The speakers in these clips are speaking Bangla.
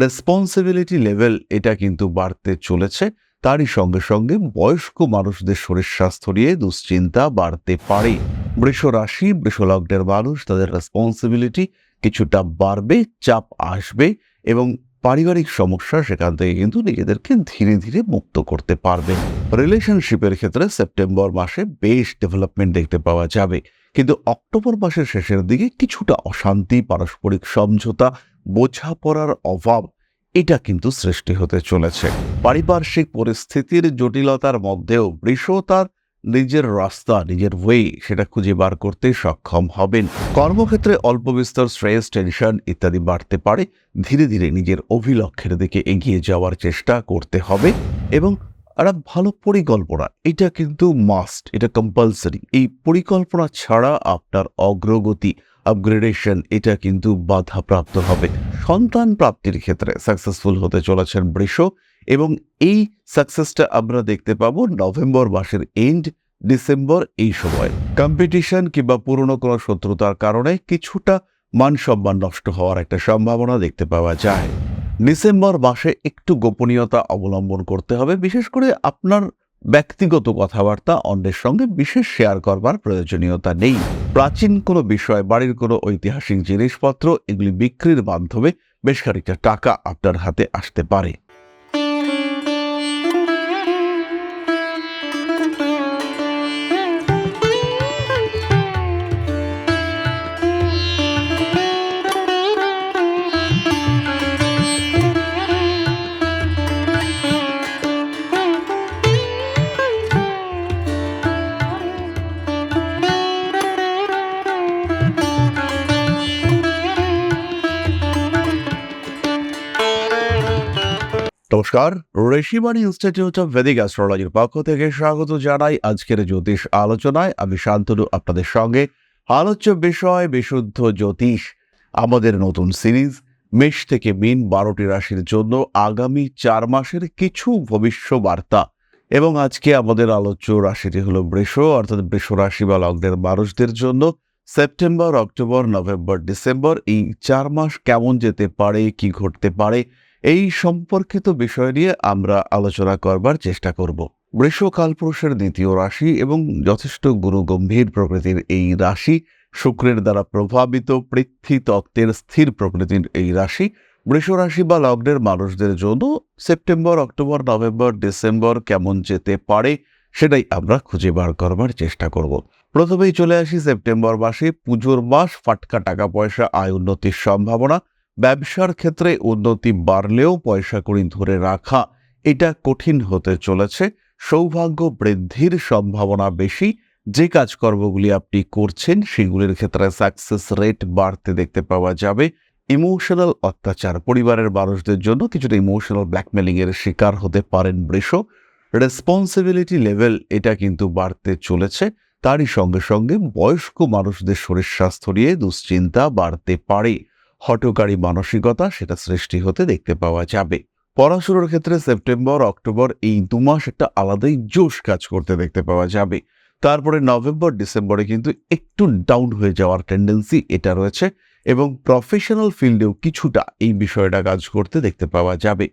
রেসপন্সিবিলিটি লেভেল এটা কিন্তু বাড়তে চলেছে। তারই সঙ্গে সঙ্গে বয়স্ক মানুষদের শরীর স্বাস্থ্য নিয়ে দুশ্চিন্তা বাড়তে পারে। বৃষ রাশি বৃষলগ্নের মানুষ, তাদের রেসপন্সিবিলিটি কিছুটা বাড়বে, চাপ আসবে এবং পারিবারিক সমস্যা সেখান থেকে কিন্তু নিজেদেরকে ধীরে ধীরে মুক্ত করতে পারবে। রিলেশনশিপের ক্ষেত্রে সেপ্টেম্বর মাসে বেশ ডেভেলপমেন্ট দেখতে পাওয়া যাবে। কিন্তু অক্টোবর মাসের শেষের দিকে কিছুটা অশান্তি, পারস্পরিক সমঝোতা বোঝাপড়ার অভাব, এটা কিন্তু সৃষ্টি হতে চলেছে। পারিপার্শ্বিক পরিস্থিতির জটিলতার মধ্যেও বৃষ তার নিজের রাস্তা, নিজের ওয়ে সেটা খুঁজে বার করতে সক্ষম হবেন। কর্মক্ষেত্রে অল্প বিস্তর স্ট্রেস টেনশন ইত্যাদি বাড়তে পারে। ধীরে ধীরে নিজের অভিলক্ষের দিকে এগিয়ে যাওয়ার চেষ্টা করতে হবে এবং একটা ভালো পরিকল্পনা, এটা কিন্তু মাস্ট এটা কম্পালসারি এই পরিকল্পনা ছাড়া আপনার অগ্রগতি আপগ্রেডেশন এটা কিন্তু বাধাপ্রাপ্ত হবে। সন্তান প্রাপ্তির ক্ষেত্রে সাকসেসফুল হতে চলেছেন বৃষ এবং এই সাকসেসটা আমরা দেখতে পাবো নভেম্বর মাসের এন্ড ডিসেম্বর এই সময়। কম্পিটিশন কিংবা পুরনো কোনো শত্রুতার কারণে কিছুটা মান সম্মান নষ্ট হওয়ার একটা সম্ভাবনা দেখতে পাওয়া যায়। ডিসেম্বর মাসে একটু গোপনীয়তা অবলম্বন করতে হবে, বিশেষ করে আপনার ব্যক্তিগত কথাবার্তা, অন্যের সঙ্গে বিশেষ শেয়ার করবার প্রয়োজনীয়তা নেই। প্রাচীন কোনো বিষয়, বাড়ির কোনো ঐতিহাসিক জিনিসপত্র, এগুলি বিক্রির মাধ্যমে বেশ খানিকটা টাকা আপনার হাতে আসতে পারে। নমস্কার। ঋষিবাণী ইনস্টিটিউট অফ ভেদিক অ্যাস্ট্রোলজির পক্ষ থেকে স্বাগত জানাই আজকের জ্যোতিষ আলোচনায়। আমি শান্তনু, আপনাদের সঙ্গে। আলোচ্য বিষয়, বিশুদ্ধ জ্যোতিষ, আমাদের নতুন সিরিজ। মেষ থেকে মিন বারোটি রাশির জন্য আগামী চার মাসের কিছু ভবিষ্যবার্তা। এবং আজকে আমাদের আলোচ্য রাশিটি হলো বৃষ, অর্থাৎ বৃষ রাশি বা লগ্নের মানুষদের জন্য সেপ্টেম্বর, অক্টোবর, নভেম্বর, ডিসেম্বর, এই চার মাস কেমন যেতে পারে, কি ঘটতে পারে এই সম্পর্কিত বিষয় নিয়ে আমরা আলোচনা করবার চেষ্টা করব। বৃষ কালপুরুষের দ্বিতীয় রাশি এবং যথেষ্ট গুরু গম্ভীর প্রকৃতির এই রাশি, শুক্রের দ্বারা প্রভাবিত পৃথ্বী তত্ত্বের স্থির প্রকৃতির এই রাশি, বৃষ রাশি বা লগ্নের মানুষদের জন্য সেপ্টেম্বর, অক্টোবর, নভেম্বর, ডিসেম্বর কেমন যেতে পারে সেটাই আমরা খুঁজে বার করবার চেষ্টা করব। প্রথমেই চলে আসি সেপ্টেম্বর মাসে, পুজোর মাস, ফাটকা টাকা পয়সা, আয় উন্নতির সম্ভাবনা ব্যবসার ক্ষেত্রে উন্নতি বাড়লেও পয়সা কড়ি ধরে রাখা, এটা কঠিন হতে চলেছে। সৌভাগ্য বৃদ্ধির সম্ভাবনা বেশি। যে কাজকর্মগুলি আপনি করছেন, সেগুলির ক্ষেত্রে সাকসেস রেট বাড়তে দেখতে পাওয়া যাবে। ইমোশনাল অত্যাচার, পরিবারের মানুষদের জন্য কিছুটা ইমোশনাল ব্ল্যাকমেলিং এর শিকার হতে পারেন বৃষ। রেসপন্সিবিলিটি লেভেল এটা কিন্তু বাড়তে চলেছে। তারই সঙ্গে সঙ্গে বয়স্ক মানুষদের শরীর স্বাস্থ্য নিয়ে দুশ্চিন্তা বাড়তে পারে। হটকারী মানসিকতা সেটা সৃষ্টি হতে দেখতে পাওয়া যাবে। পড়াশোনার ক্ষেত্রে সেপ্টেম্বর, অক্টোবর এই দু মাস একটা আলাদাই জোশ কাজ করতে দেখতে পাওয়া যাবে। তারপরে নভেম্বর, ডিসেম্বরে কিন্তু একটু ডাউন হয়ে যাওয়ার টেন্ডেন্সি এটা রয়েছে এবং প্রফেশনাল ফিল্ডেও কিছুটা এই বিষয়টা কাজ করতে দেখতে পাওয়া যাবে।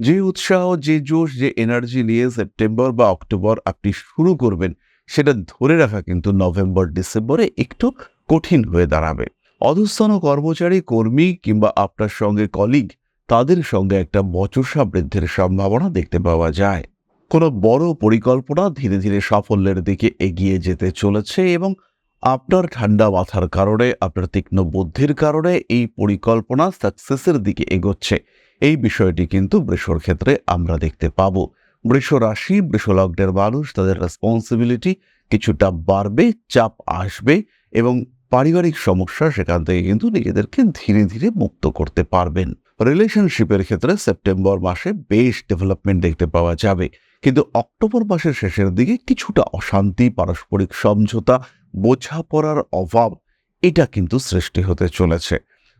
যে উৎসাহ, যে জোশ, যে এনার্জি নিয়ে সেপ্টেম্বর বা অক্টোবর আপনি শুরু করবেন, সেটা ধরে রাখা কিন্তু নভেম্বর, ডিসেম্বরে একটু কঠিন হয়ে দাঁড়াবে। অধস্তন কর্মচারী, কর্মী কিংবা আপনার সঙ্গে কলিগ তাদের সঙ্গে একটা বচসা বৃদ্ধির সম্ভাবনা দেখতে পাওয়া যায়। কোনো বড় পরিকল্পনা ধীরে ধীরে সাফল্যের দিকে এগিয়ে যেতে চলেছে এবং আপনার ঠান্ডা মাথার কারণে, আপনার তীক্ষ্ণ বুদ্ধির কারণে এই পরিকল্পনা সাকসেসের দিকে এগোচ্ছে। এই বিষয়টি কিন্তু বৃষর ক্ষেত্রে আমরা দেখতে পাব। বৃষ রাশি বৃষলগ্নের মানুষ, তাদের রেসপন্সিবিলিটি কিছুটা বাড়বে, চাপ আসবে এবং পারিবারিক সমস্যা সেখান থেকে কিন্তু নিজেদেরকে ধীরে ধীরে মুক্ত করতে পারবেন। রিলেশনশিপের ক্ষেত্রে সেপ্টেম্বর মাসে বেশ ডেভেলপমেন্ট দেখতে পাওয়া যাবে। কিন্তু অক্টোবর মাসের শেষের দিকে কিছুটা অশান্তি, পারস্পরিক সমঝোতা, বোঝাপড়ার অভাব, এটা কিন্তু সৃষ্টি হতে চলেছে।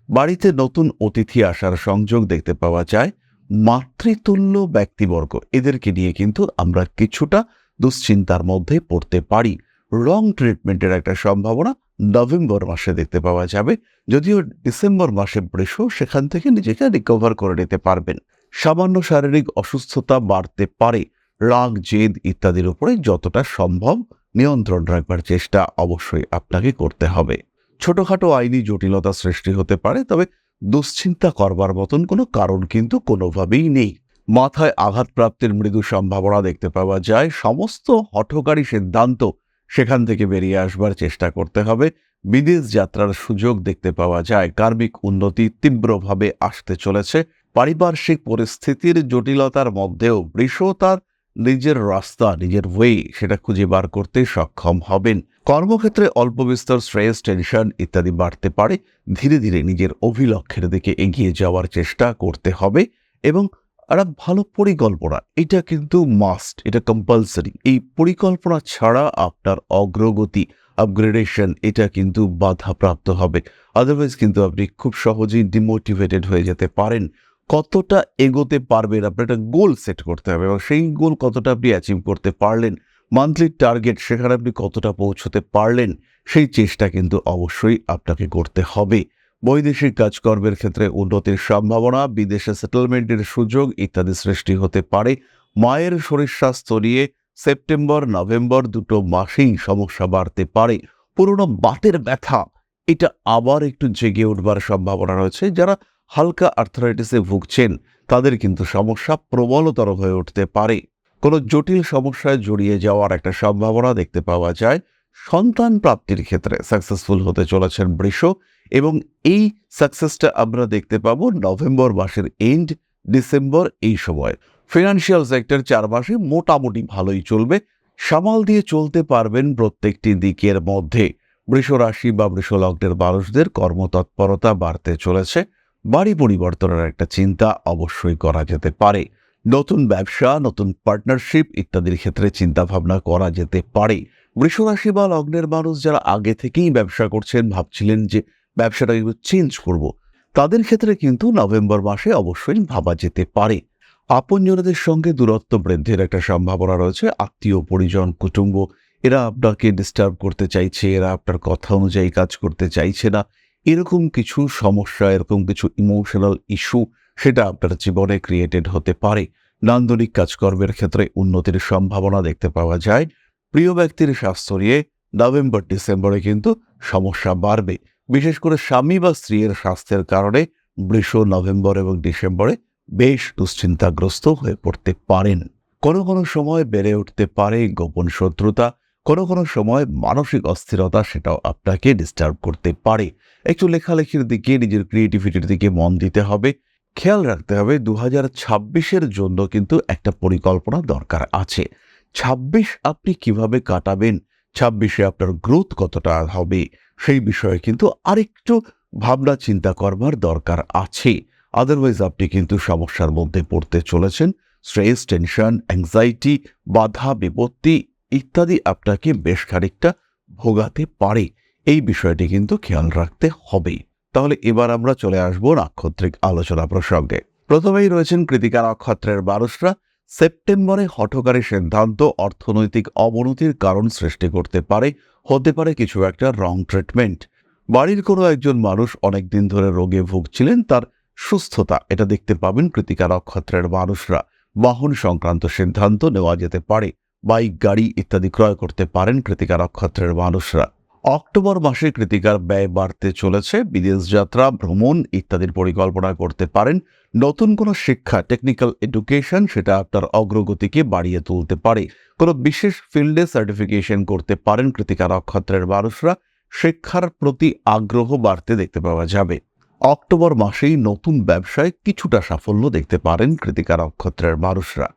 বাড়িতে নতুন অতিথি আসার সংযোগ দেখতে পাওয়া যায়। মাতৃতুল্য ব্যক্তিবর্গ, এদেরকে নিয়ে কিন্তু আমরা কিছুটা দুশ্চিন্তার মধ্যে পড়তে পারি। রং ট্রিটমেন্টের একটা সম্ভাবনা নভেম্বর মাসে দেখতে পাওয়া যাবে। যদিও ডিসেম্বর মাসে বৃষ সেখান থেকে নিজেকে রিকভার করে নিতে পারবেন। সামান্য শারীরিক অসুস্থতা বাড়তে পারে। রাগ, জেদ ইত্যাদির উপরে যতটা সম্ভব নিয়ন্ত্রণ রাখবার চেষ্টা অবশ্যই আপনাকে করতে হবে। ছোটখাটো আইনি জটিলতা সৃষ্টি হতে পারে, তবে দুশ্চিন্তা করবার মতন কোনো কারণ কিন্তু কোনোভাবেই নেই। মাথায় আঘাতপ্রাপ্তির মৃদু সম্ভাবনা দেখতে পাওয়া যায়। সমস্ত হঠকারী সিদ্ধান্ত সেখান থেকে বেরিয়ে আসবার চেষ্টা করতে হবে। বিদেশ যাত্রার সুযোগ দেখতে পাওয়া যায়। কার্মিক উন্নতি তীব্রভাবে আসতে চলেছে। পারিপার্শ্বিক পরিস্থিতির জটিলতার মধ্যেও বৃষ তার নিজের রাস্তা, নিজের ওয়ে সেটা খুঁজে বার করতে সক্ষম হবেন। কর্মক্ষেত্রে অল্প বিস্তর স্ট্রেস টেনশন ইত্যাদি বাড়তে পারে। ধীরে ধীরে নিজের অভিলক্ষের দিকে এগিয়ে যাওয়ার চেষ্টা করতে হবে এবং একটা ভালো পরিকল্পনা, এটা কিন্তু মাস্ট এটা কম্পালসারি এই পরিকল্পনা ছাড়া আপনার অগ্রগতি আপগ্রেডেশন এটা কিন্তু বাধাপ্রাপ্ত হবে। আদারওয়াইজ কিন্তু আপনি খুব সহজেই ডিমোটিভেটেড হয়ে যেতে পারেন। কতটা এগোতে পারবেন, আপনার একটা গোল সেট করতে হবে এবং সেই গোল কতটা আপনি অ্যাচিভ করতে পারলেন মান্থলি টার্গেট সেখানে আপনি কতটা পৌঁছতে পারলেন, সেই চেষ্টা কিন্তু অবশ্যই আপনাকে করতে হবে। বৈদেশিক কাজকর্মের ক্ষেত্রে উন্নতির সম্ভাবনা, বিদেশে সেটেলমেন্টের সুযোগ ইত্যাদি সৃষ্টি হতে পারে। মায়ের শরীর স্বাস্থ্য নিয়ে সেপ্টেম্বর, নভেম্বর দুটো মাসেই সমস্যা বাড়তে পারে। পুরনো বাতের ব্যথা, এটা আবার একটু জেগে উঠবার সম্ভাবনা রয়েছে। যারা হালকা আর্থারাইটিসে ভুগছেন, তাদের কিন্তু সমস্যা প্রবলতর হয়ে উঠতে পারে। কোনো জটিল সমস্যায় জড়িয়ে যাওয়ার একটা সম্ভাবনা দেখতে পাওয়া যায়। সন্তান প্রাপ্তির ক্ষেত্রে সাকসেসফুল হতে চলেছেন বৃষ এবং এই সাকসেসটা আমরা দেখতে পাবো নভেম্বর মাসের এন্ড ডিসেম্বর এই সময়। ফিনান্সিয়াল সেক্টর চার মাসে মোটামুটি ভালোই চলবে, সামাল দিয়ে চলতে পারবেন প্রত্যেকটি দিকের মধ্যে। বৃষ রাশি বা বৃষ লগ্নের মানুষদের কর্মতৎপরতা বাড়তে চলেছে, বাড়ি পরিবর্তনের একটা চিন্তা অবশ্যই করা যেতে পারে। নতুন ব্যবসা, নতুন পার্টনারশিপ ইত্যাদির ক্ষেত্রে চিন্তা ভাবনা করা যেতে পারে। বৃষরাশি বা লগ্নের মানুষ যারা আগে থেকেই ব্যবসা করছেন, ভাবছিলেন যে ব্যবসাটা একটু চেঞ্জ করব, তাদের ক্ষেত্রে কিন্তু নভেম্বর মাসে অবশ্যই ভাবা যেতে পারে। আপনজনদের সঙ্গে দূরত্ব বৃদ্ধির একটা সম্ভাবনা রয়েছে, আত্মীয়, পরিজন, কুটুম্ব, এরা আপনাকে ডিস্টার্ব করতে চাইছে, এরা আপনার কথা অনুযায়ী কাজ করতে চাইছে না, এরকম কিছু সমস্যা, এরকম কিছু ইমোশনাল ইস্যু সেটা আপনার জীবনে ক্রিয়েটেড হতে পারে। নান্দনিক কাজকর্মের ক্ষেত্রে উন্নতির সম্ভাবনা দেখতে পাওয়া যায়। প্রিয় ব্যক্তির স্বাস্থ্য নিয়ে নভেম্বর, ডিসেম্বরে কিন্তু সমস্যা বাড়বে। বিশেষ করে স্বামী বা স্ত্রীর স্বাস্থ্যের কারণে বৃষ নভেম্বর এবং ডিসেম্বরে বেশ দুশ্চিন্তাগ্রস্ত হয়ে পড়তে পারেন। কোনো কোনো সময় বেড়ে উঠতে পারে গোপন শত্রুতা, কোনো কোনো সময় মানসিক অস্থিরতা সেটাও আপনাকে ডিস্টার্ব করতে পারে। একটু লেখালেখির দিকে, নিজের ক্রিয়েটিভিটির দিকে মন দিতে হবে। খেয়াল রাখতে হবে দু হাজার জন্য কিন্তু একটা পরিকল্পনা দরকার আছে। ছাব্বিশ আপনি কীভাবে কাটাবেন? ছাব্বিশে আপনার গ্রোথ কতটা হবে? সেই বিষয়ে কিন্তু আরেকটু ভাবনা চিন্তা করবার দরকার আছে। আদারওয়াইজ আপনি কিন্তু সমস্যার মধ্যে পড়তে চলেছেন। স্ট্রেস টেনশন অ্যাংজাইটি বাধা, বিপত্তি ইত্যাদি আপনাকে বেশ খানিকটা ভোগাতে পারে। এই বিষয়টি কিন্তু খেয়াল রাখতে হবে। তাহলে এবার আমরা চলে আসব নাক্ষত্রিক আলোচনা প্রসঙ্গে। প্রথমেই রয়েছেন কৃতিকা নক্ষত্রের মানুষরা সেপ্টেম্বরে হঠকারী সিদ্ধান্ত অর্থনৈতিক অবনতির কারণ সৃষ্টি করতে পারে, হতে পারে কিছু একটা রং ট্রিটমেন্ট। বাড়ির কোনো একজন মানুষ অনেকদিন ধরে রোগে ভুগছিলেন, তার সুস্থতা, এটা দেখতে পাবেন কৃতিকা নক্ষত্রের মানুষরা। বাহন সংক্রান্ত সিদ্ধান্ত নেওয়া যেতে পারে, বাইক, গাড়ি ইত্যাদি ক্রয় করতে পারেন কৃতিকা নক্ষত্রের মানুষরা। অক্টোবর মাসে কৃতিকার ব্যয় বাড়তে চলেছে, বিদেশ যাত্রা, ভ্রমণ ইত্যাদির পরিকল্পনা করতে পারেন নতুন কোনো শিক্ষা টেকনিক্যাল এডুকেশন সেটা আপনার অগ্রগতিকে বাড়িয়ে তুলতে পারে। কোনো বিশেষ ফিল্ডে সার্টিফিকেশন করতে পারেন কৃতিকা নক্ষত্রের মানুষরা, শিক্ষার প্রতি আগ্রহ বাড়তে দেখতে পাওয়া যাবে। অক্টোবর মাসেই নতুন ব্যবসায় কিছুটা সাফল্য দেখতে পারেন কৃতিকা নক্ষত্রের মানুষরা।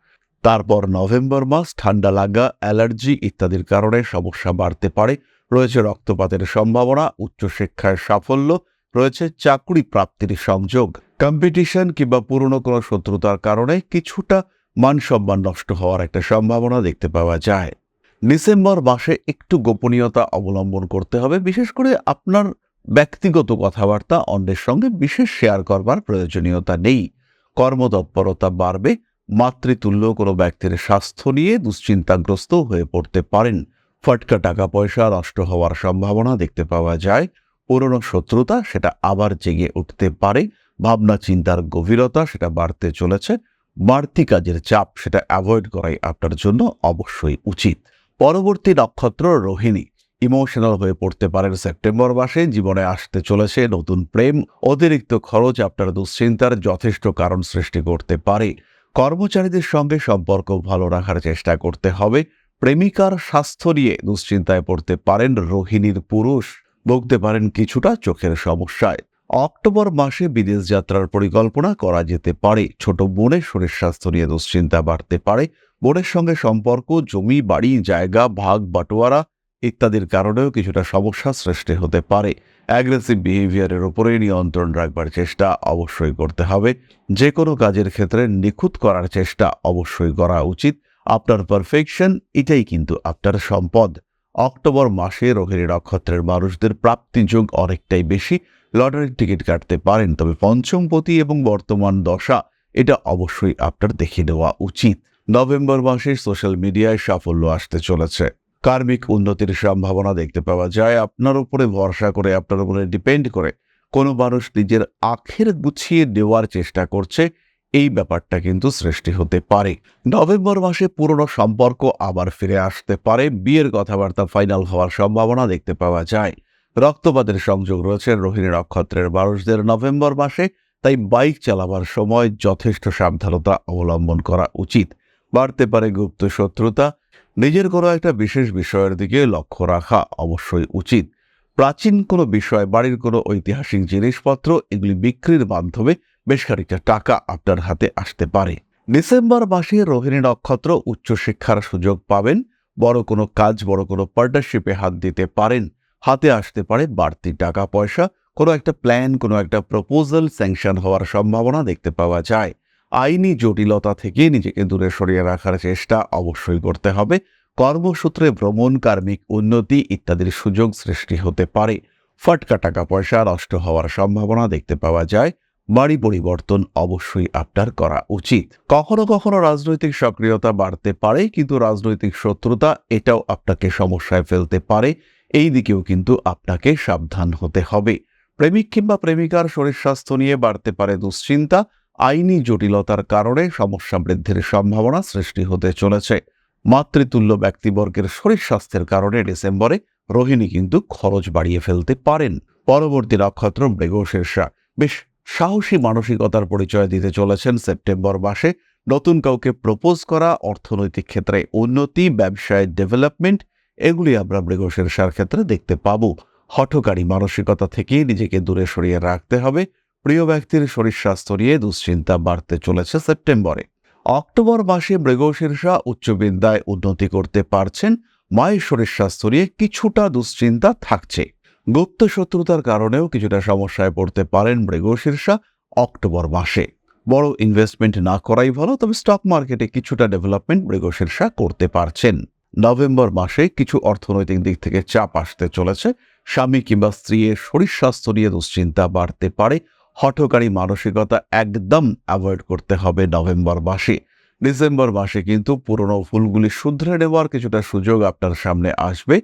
তারপর নভেম্বর মাস, ঠান্ডা লাগা, অ্যালার্জি ইত্যাদির কারণে সমস্যা বাড়তে পারে। রয়েছে রক্তপাতের সম্ভাবনা, উচ্চশিক্ষায় সাফল্য রয়েছে চাকরি প্রাপ্তির সংযোগ। কম্পিটিশন কিংবা পুরনো কোনো শত্রুতার কারণে কিছুটা মান সম্মান নষ্ট হওয়ার একটা সম্ভাবনা দেখতে পাওয়া যায়। ডিসেম্বর মাসে একটু গোপনীয়তা অবলম্বন করতে হবে, বিশেষ করে আপনার ব্যক্তিগত কথাবার্তা, অন্যের সঙ্গে বিশেষ শেয়ার করবার প্রয়োজনীয়তা নেই। কর্মতৎপরতা বাড়বে, মাতৃতুল্য কোনো ব্যক্তির স্বাস্থ্য নিয়ে দুশ্চিন্তাগ্রস্ত হয়ে পড়তে পারেন। ফটকা টাকা পয়সা নষ্ট হওয়ার সম্ভাবনা দেখতে পাওয়া যায়। পুরনো শত্রুতা সেটা আবার জেগে উঠতে পারে। ভাবনা, চিন্তার গভীরতা সেটা বাড়তে চলেছে। বাড়তি কাজের চাপ সেটা অ্যাভয়েড করাই আপনার জন্য অবশ্যই উচিত। পরবর্তী নক্ষত্র রোহিণী। ইমোশনাল হয়ে পড়তে পারেন সেপ্টেম্বর মাসে, জীবনে আসতে চলেছে নতুন প্রেম। অতিরিক্ত খরচ আপনার দুশ্চিন্তার যথেষ্ট কারণ সৃষ্টি করতে পারে। কর্মচারীদের সঙ্গে সম্পর্ক ভালো রাখার চেষ্টা করতে হবে। প্রেমিকার স্বাস্থ্য নিয়ে দুশ্চিন্তায় পড়তে পারেন রোহিণীর পুরুষ। ভুগতে পারেন কিছুটা চোখের সমস্যায়। অক্টোবর মাসে বিদেশ যাত্রার পরিকল্পনা করা যেতে পারে। ছোট বোনের শরীর স্বাস্থ্য নিয়ে দুশ্চিন্তা বাড়তে পারে। বোনের সঙ্গে সম্পর্ক, জমি, বাড়ি, জায়গা, ভাগ, বাটোয়ারা ইত্যাদির কারণেও কিছুটা সমস্যা সৃষ্টি হতে পারে। অ্যাগ্রেসিভ বিহেভিয়ারের উপরে নিয়ন্ত্রণ রাখবার চেষ্টা অবশ্যই করতে হবে। যে কোনো কাজের ক্ষেত্রে নিখুঁত করার চেষ্টা অবশ্যই করা উচিত। আপনার পারফেকশন, এটাই কিন্তু আপনার সম্পদ। অক্টোবর মাসে রোহিণী নক্ষত্রের মানুষদের প্রাপ্তিযোগ অনেকটাই বেশি। লটারির টিকিট কাটতে পারেন, তবে পঞ্চমপতি এবং বর্তমান দশা, এটা অবশ্যই আপনার দেখে নেওয়া উচিত। নভেম্বর মাসে সোশ্যাল মিডিয়ায় সাফল্য আসতে চলেছে। কার্মিক উন্নতির সম্ভাবনা দেখতে পাওয়া যায়। আপনার উপরে ভরসা করে, আপনার উপরে ডিপেন্ড করে, কোনো মানুষ নিজের আখের গুছিয়ে দেওয়ার চেষ্টা করছে। এই ব্যাপারটা কিন্তু সৃষ্টি হতে পারে। নভেম্বর মাসে পুরনো সম্পর্ক আবার ফিরে আসতে পারে। বিয়ের কথাবার্তা ফাইনাল হওয়ার সম্ভাবনা দেখতে পাওয়া যায়। রক্তপাতের সংযোগ রয়েছে রোহিণী নক্ষত্রের মানুষদের নভেম্বর মাসে, তাই বাইক চালাবার সময় যথেষ্ট সাবধানতা অবলম্বন করা উচিত। বাড়তে পারে গুপ্ত শত্রুতা। নিজের কোনো একটা বিশেষ বিষয়ের দিকে লক্ষ্য রাখা অবশ্যই উচিত। প্রাচীন কোনো বিষয়, বাড়ির কোনো ঐতিহাসিক জিনিসপত্র, এগুলি বিক্রির মাধ্যমে বেশ খানিকটা টাকা আপনার হাতে আসতে পারে। ডিসেম্বর মাসে রোহিণী নক্ষত্র উচ্চশিক্ষার সুযোগ পাবেন, বড় কোনো কাজ, বড় কোনো পার্টনারশিপে হাত দিতে পারেন। হাতে আসতে পারে বাড়তি টাকা পয়সা, কোনো একটা প্ল্যান কোনো একটা প্রপোজাল স্যাংশন হওয়ার সম্ভাবনা দেখতে পাওয়া যায়। আইনি জটিলতা থেকে নিজেকে দূরে সরিয়ে রাখার চেষ্টা অবশ্যই করতে হবে। কর্মসূত্রে ভ্রমণ, কার্মিক উন্নতি ইত্যাদির সুযোগ সৃষ্টি হতে পারে। ফটকা টাকা পয়সা নষ্ট হওয়ার সম্ভাবনা দেখতে পাওয়া যায়। বাড়ি পরিবর্তন অবশ্যই আপনার করা উচিত। কখনো কখনো রাজনৈতিক সক্রিয়তা বাড়তে পারে, কিন্তু রাজনৈতিক শত্রুতা এটাও আপনাকে সমস্যায় ফেলতে পারে। এই দিকেও কিন্তু আপনাকে সাবধান হতে হবে। প্রেমিক কিংবা প্রেমিকার শরীর স্বাস্থ্য নিয়ে বাড়তে পারে দুশ্চিন্তা। আইনি জটিলতার কারণে সমস্যা বৃদ্ধির সম্ভাবনা সৃষ্টি হতে চলেছে। মাতৃতুল্য ব্যক্তিবর্গের শরীর স্বাস্থ্যের কারণে ডিসেম্বরে রোহিণী কিন্তু খরচ বাড়িয়ে ফেলতে পারেন। পরবর্তী নক্ষত্র মৃগশীর্ষা বেশ সাহসী মানসিকতার পরিচয় দিতে চলেছেন সেপ্টেম্বর মাসে। নতুন কাউকে প্রপোজ করা, অর্থনৈতিক ক্ষেত্রে উন্নতি, ব্যবসায় ডেভেলপমেন্ট, এগুলি আমরা মৃগশীর্ষার ক্ষেত্রে দেখতে পাব। হঠকারী মানসিকতা থেকে নিজেকে দূরে সরিয়ে রাখতে হবে। প্রিয় ব্যক্তির শরীর স্বাস্থ্য নিয়ে দুশ্চিন্তা বাড়তে চলেছে সেপ্টেম্বরে। অক্টোবর মাসে মৃগশীর্ষা উচ্চবিদ্যায় উন্নতি করতে পারছেন। মায়ের শরীর স্বাস্থ্য নিয়ে কিছুটা দুশ্চিন্তা থাকছে। গুপ্ত শত্রুতার কারণেও কিছুটা সমস্যায় পড়তে পারেন মৃগশীর্ষা অক্টোবর মাসে। বড় ইনভেস্টমেন্ট না করাই ভালো, তবে স্টক মার্কেটে কিছুটা ডেভেলপমেন্ট মৃগশীর্ষা করতে পারছেন। নভেম্বর মাসে কিছু অর্থনৈতিক দিক থেকে চাপ আসতে চলেছে। স্বামী কিংবা স্ত্রীর শরীর স্বাস্থ্য নিয়ে দুশ্চিন্তা বাড়তে পারে। হঠকারী মানসিকতা একদম অ্যাভয়েড করতে হবে নভেম্বর মাসে। ডিসেম্বর মাসে কিন্তু পুরনো ফুলগুলি শুধরে নেওয়ার কিছুটা সুযোগ আপনার সামনে আসবে।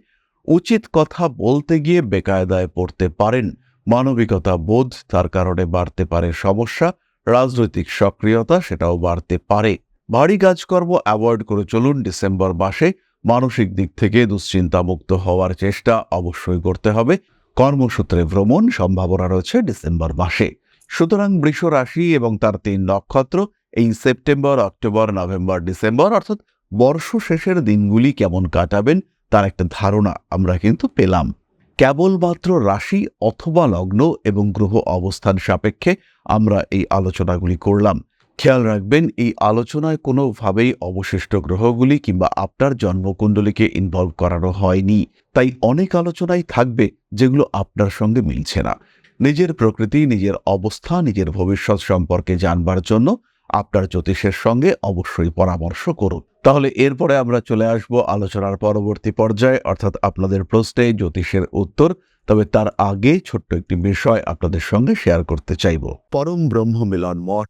উচিত কথা বলতে গিয়ে বেকায়দায় পড়তে পারেন। মানবিকতা বোধ তার কারণে বাড়তে পারে সমস্যা, রাজনৈতিক সক্রিয়তা সেটাও বাড়তে পারে। ভারী কাজকর্ম অ্যাভয়েড করে চলুন ডিসেম্বর মাসে মানসিক দিক থেকে দুশ্চিন্তামুক্ত হওয়ার চেষ্টা অবশ্যই করতে হবে। কর্মসূত্রে ভ্রমণ সম্ভাবনা রয়েছে ডিসেম্বর মাসে। সুতরাং বৃষ রাশি এবং তার তিন নক্ষত্র এই সেপ্টেম্বর, অক্টোবর, নভেম্বর, ডিসেম্বর অর্থাৎ বর্ষ শেষের দিনগুলি কেমন কাটাবেন তার একটা ধারণা আমরা কিন্তু পেলাম। কেবলমাত্র রাশি অথবা লগ্ন এবং গ্রহ অবস্থান সাপেক্ষে আমরা এই আলোচনাগুলি করলাম। খেয়াল রাখবেন, এই আলোচনায় কোনোভাবেই অবশিষ্ট গ্রহগুলি কিংবা আপনার জন্মকুণ্ডলীকে ইনভলভ করানো হয়নি। তাই অনেক আলোচনাই থাকবে যেগুলো আপনার সঙ্গে মিলছে না। নিজের প্রকৃতি, নিজের অবস্থা, নিজের ভবিষ্যৎ সম্পর্কে জানবার জন্য আপনার জ্যোতিষের সঙ্গে অবশ্যই পরামর্শ করুন। তাহলে এরপরে আমরা চলে আসব আলোচনার পরবর্তী পর্যায়ে, অর্থাৎ আপনাদের প্রশ্নে জ্যোতিষের উত্তর, তবে তার আগে ছোট্ট একটি বিষয় আপনাদের সঙ্গে শেয়ার করতে চাইব। পরম ব্রহ্ম মিলন মঠ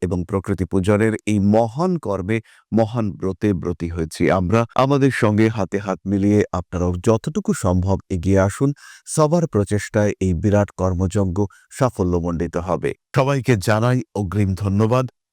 এবং প্রকৃতি পূজনের এই মহান কর্মে মহান ব্রতে ব্রতী হয়েছি আমরা। আমাদের সঙ্গে হাতে হাত মিলিয়ে আপনারাও যতটুকু সম্ভব এগিয়ে আসুন। সবার প্রচেষ্টায় এই বিরাট কর্মযজ্ঞ সাফল্যমণ্ডিত হবে। সবাইকে জানাই অগ্রিম ধন্যবাদ।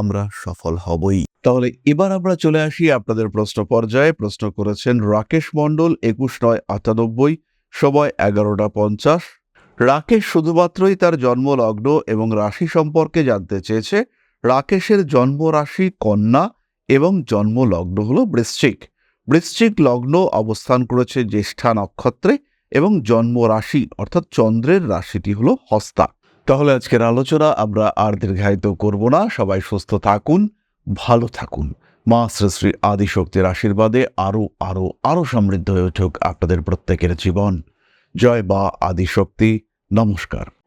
আমরা সফল হবই। তাহলে এবার আমরা চলে আসি আপনাদের প্রশ্ন পর্যায়ে। প্রশ্ন করেছেন রাকেশ মণ্ডল, একুশ নয় আটানব্বই, সময় এগারোটা পঞ্চাশ। রাকেশ শুধুমাত্রই তার জন্ম লগ্ন এবং রাশি সম্পর্কে জানতে চেয়েছে। রাকেশের জন্ম রাশি কন্যা এবং জন্ম লগ্ন হল বৃশ্চিক। বৃশ্চিক লগ্ন অবস্থান করেছে জ্যেষ্ঠা নক্ষত্রে এবং জন্ম রাশি অর্থাৎ চন্দ্রের রাশিটি হলো হস্তা। তাহলে আজকের আলোচনা আমরা আর দীর্ঘায়িত করব না। সবাই সুস্থ থাকুন, ভালো থাকুন। মা শ্রী আদিশক্তির আশীর্বাদে আরও আরও আরও সমৃদ্ধ হয়ে উঠুক আপনাদের প্রত্যেকের জীবন। জয় বা আদিশক্তি। নমস্কার।